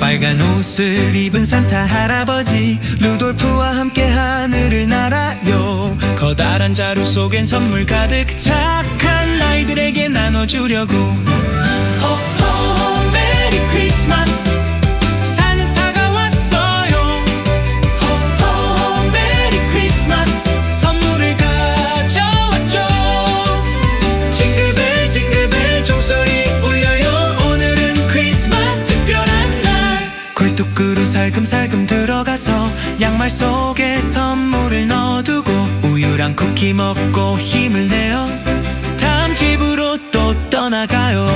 빨간 옷을 입은 산타 할아버지 루돌프와 함께 하늘을 날아요. 커다란 자루 속엔 선물 가득 착한 아이들에게 나눠주려고. 호호 메리 크리스마스 굴뚝으로 살금살금 들어가서 양말 속에 선물을 넣어두고 우유랑 쿠키 먹고 힘을 내요 다음 집으로 또 떠나가요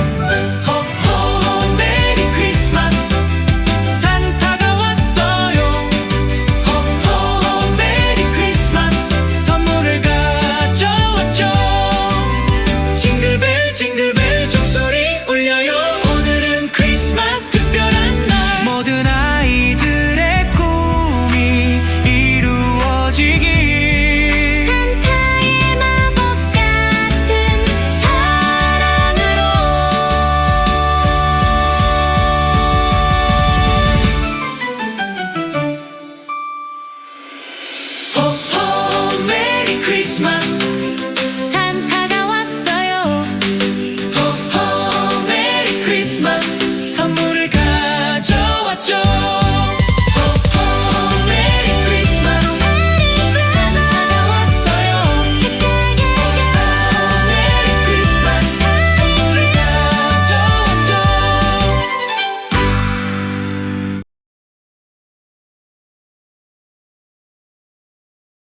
Christmas.